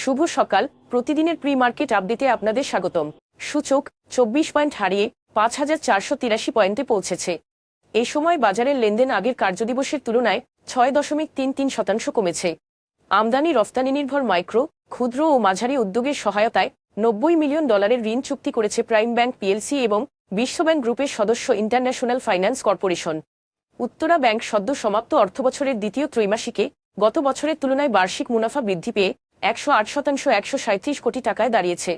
শুভ সকাল। প্রতিদিনের pre market আপডেটে আপনাদের স্বাগতম। সূচক চব্বিশ পয়েন্ট হারিয়ে পাঁচ হাজার চারশো তিরাশি পয়েন্টে পৌঁছেছে। এ সময় বাজারের লেনদেন আগের কার্যদিবসের তুলনায় ছয় দশমিক তিন তিন শতাংশ কমেছে। আমদানি রফতানি নির্ভর মাইক্রো, ক্ষুদ্র ও মাঝারি উদ্যোগের সহায়তায় নব্বই মিলিয়ন ডলারের ঋণ চুক্তি করেছে প্রাইম ব্যাংক পিএলসি এবং বিশ্বব্যাংক গ্রুপের সদস্য international finance corporation. Uttara bank সদ্য সমাপ্ত অর্থবছরের দ্বিতীয় ত্রৈমাসিকে গত বছরের তুলনায় বার্ষিক মুনাফা বৃদ্ধি পেয়ে একশো আট শতাংশ একশো সাঁত্রিশ কোটি টাকায় দাঁড়িয়েছে।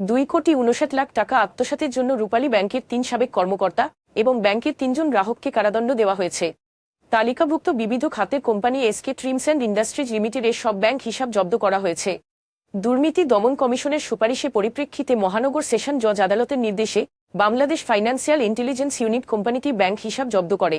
দুই কোটি উনষাট লাখ টাকা আত্মসাতের জন্য রূপালী ব্যাংকের তিন সাবেক কর্মকর্তা এবং ব্যাংকের তিনজন গ্রাহককে কারাদণ্ড দেওয়া হয়েছে। তালিকাভুক্ত বিবিধ খাতের company SK trims and industries লিমিটেডের সব ব্যাংক হিসাব জব্দ করা হয়েছে। দুর্নীতি দমন কমিশনের সুপারিশে পরিপ্রেক্ষিতে মহানগর সেশন জজ আদালতের নির্দেশে বাংলাদেশ ফাইন্যান্সিয়াল ইন্টেলিজেন্স ইউনিট কোম্পানিটি ব্যাংক হিসাব জব্দ করে।